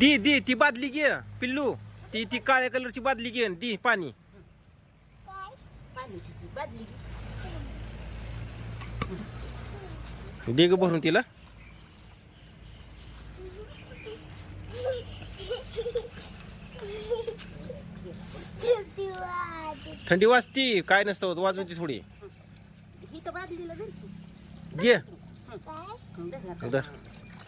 दी दी ती बादली घे पिल्लू. ती ती काळ्या कलरची बादली घे दी पाणी. ती. दे ग भरून तिला. थंडी वाजती काय नसतं होत वाजवती थोडी. घे.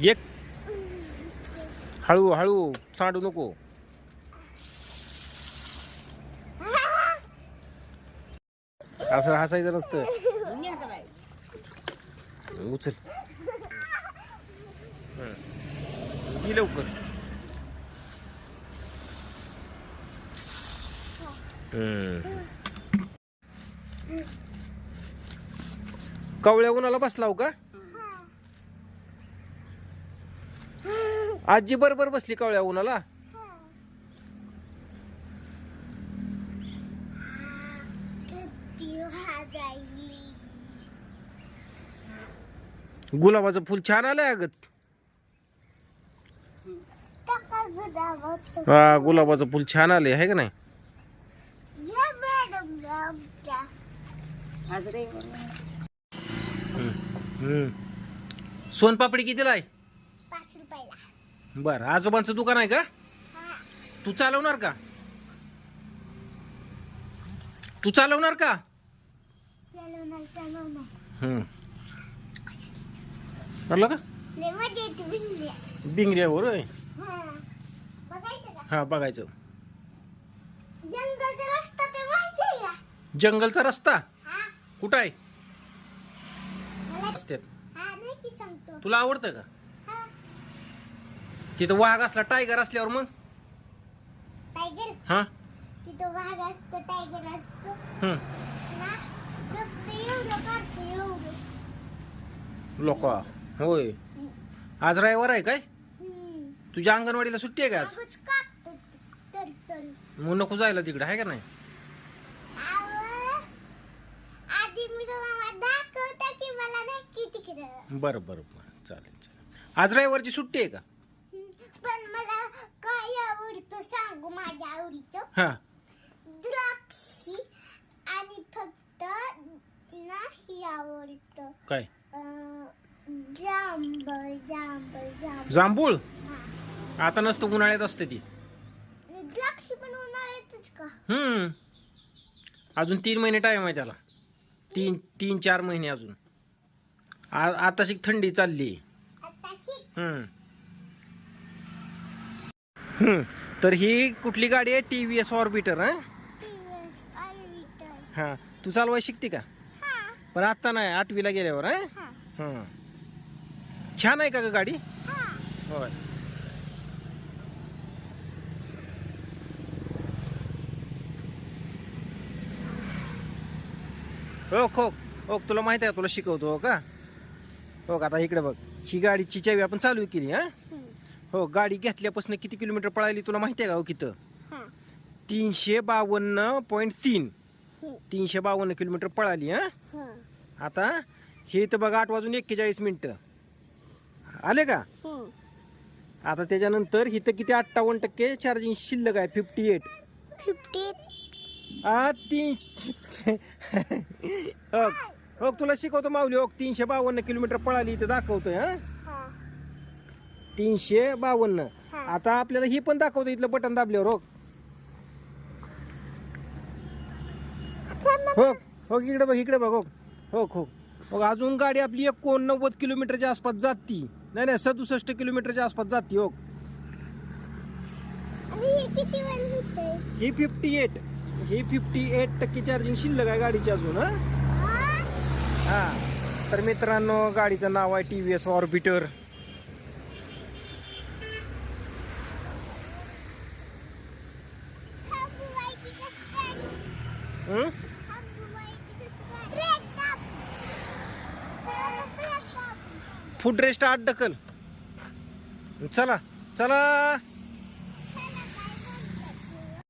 एक. हळू हळू सांडू नको. असं हसायचं नसतं. उचल. लवकर. कवळ्या उन्हाला बसलाव का? आजी बरोबर बसली कवळ्या उन्हाला? गुलाबाचं फुल छान आलंय अगं. हा गुलाबाचं फुल छान आलंय आहे का नाही. सोनपापडी कितीला आहे? पाच रुपयाला. बर आजोबांचं दुकान आहे का? हा. तू चालवणार का? तू चालवणार का? चालवणार चालवणार. हं. कळलं का? लय मजा येते भिंगल्या बिंगऱ्यावर होय? हा. बघायचं का? हा बघायचं. जंगलचा रस्ता ते माहिती आहे का? जंगलचा रस्ता? हा. कुठं आहे? मला रस्त्यात. हा नाही की सांगतो. तुला आवडतं का? तिथं वाघ असला टायगर असल्यावर मग? टायगर हा? तिथं वाघ असतो टायगर असतो. ना? फक्त एवढं काढते एवढं. लोक. होय. आज रविवार आहे काय? हम्म. तुझ्या अंगणवाडीला सुट्टी आहे का आज? मागच कापतं तर तर. मग नको जायला तिकडे आहे का नाही? आवं, आधी मी तुम्हाला दाखवता की मला नाही की तिकडं. बरं बरं बरं. चालेल चालेल. आज रविवारची सुट्टी आहे का पण मला काय आवडतं सांगू माझ्या आवडीचं हा. द्राक्षी आणि फक्त नाही आवडतं. काय? जांभळ जांभळ जांभळ. जांभूळ? हा. आता नसतं उन्हाळ्यात असते ती. आणि द्राक्षी पण उन्हाळ्यातच का? हम्म. अजून तीन महिने टाइम आहे त्याला. तीन तीन चार महिने अजून. आ- आताशी थंडी चालली आता हम्म. हम्म. तर ही कुठली गाडी आहे? टी व्ही एस ऑर्बिटर हा? हा. तू चालवाय शिकते का? हा. पण आता नाही आठवीला गेल्यावर हा. छान आहे का ग गाडी? हा. होय. हो खो हो तुला माहीत आहे का? तुला शिकवतो हो का? हो का आता इकडे बघ. ही गाडीची चावी आपण चालू केली हा. हो गाडी घेतल्यापासून किती किलोमीटर पळाली तुला माहिती आहे का हो किती हा. तीनशे बावन्न पॉईंट तीन. हम्म. तीनशे बावन्न किलोमीटर पळाली हा? हा. आता हे तर बघा आठ वाजून एक्केचाळीस मिनिटं. आले का? हम्म. आता त्याच्यानंतर इथं किती अठ्ठावन्न टक्के चार्जिंग शिल्लक आहे फिफ्टी एट फिफ्टी आ तीन हो हो तुला शिकवतो माऊली हो तीनशे बावन्न किलोमीटर पळाली इथं दाखवतोय हा हा? तीनशे बावन्न. हा. आता आपल्याला ही पण दाखवतो इथलं बटन दाबल्यावर हो. हो हो इकडे बघ इकडे बघ हो. हो हो. हो अजून गाडी आपली एकोणनव्वद किलोमीटरच्या आसपास जाती. नाही नाही सदुसष्ट किलोमीटरच्या आसपास जाती हो. आणि हे किती वेळ होतंय? ही फिफ्टी एट ही फिफ्टी एट टक्के चार्जिंग शिल्लक आहे गाडीची अजून हा. तर मित्रांनो गाडीचं नाव आहे T V S Orbiter foot foot rest आठ ढकल. चला चला.